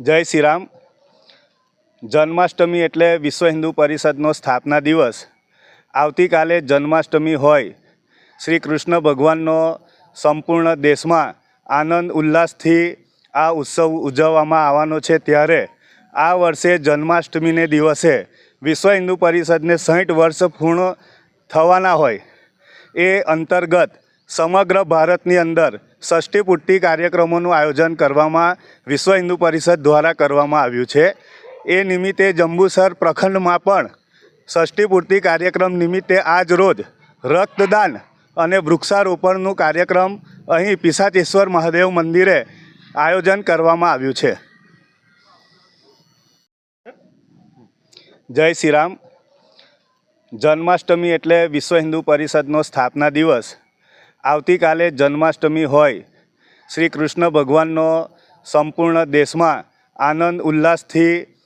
જય શ્રી રામ જન્માષ્ટમી એટલે વિશ્વ હિન્દુ પરિષદનો સ્થાપના દિવસ. આવતીકાલે જન્માષ્ટમી હોય. શ્રી કૃષ્ણ ભગવાનનો સંપૂર્ણ દેશમાં આનંદ ઉલ્લાસથી આ ઉત્સવ ઉજવવામાં આવવાનો છે ત્યારે આ વર્ષે જન્માષ્ટમીને દિવસે વિશ્વ હિન્દુ પરિષદને સાઠ વર્ષ પૂર્ણ થવાના હોય. એ અંતર્ગત સમગ્ર ભારતની અંદર ષષ્ઠી પુષ્ટિ કાર્યક્રમોનું આયોજન કરવામાં વિશ્વ હિન્દુ પરિષદ દ્વારા કરવામાં આવ્યું છે. એ નિમિત્તે જંબુસર પ્રખંડમાં પણ ષષ્ઠી પૂર્તિ કાર્યક્રમ નિમિત્તે આજ રોજ રક્તદાન અને વૃક્ષારોપણનું કાર્યક્રમ અહીં પિસાચેશ્વર મહાદેવ મંદિરે આયોજન કરવામાં આવ્યું છે. જય શ્રી રામ. જન્માષ્ટમી એટલે વિશ્વ હિન્દુ પરિષદનો સ્થાપના દિવસ. આવતીકાલે જન્માષ્ટમી હોય. શ્રી કૃષ્ણ ભગવાનનો સંપૂર્ણ દેશમાં આનંદ ઉલ્લાસથી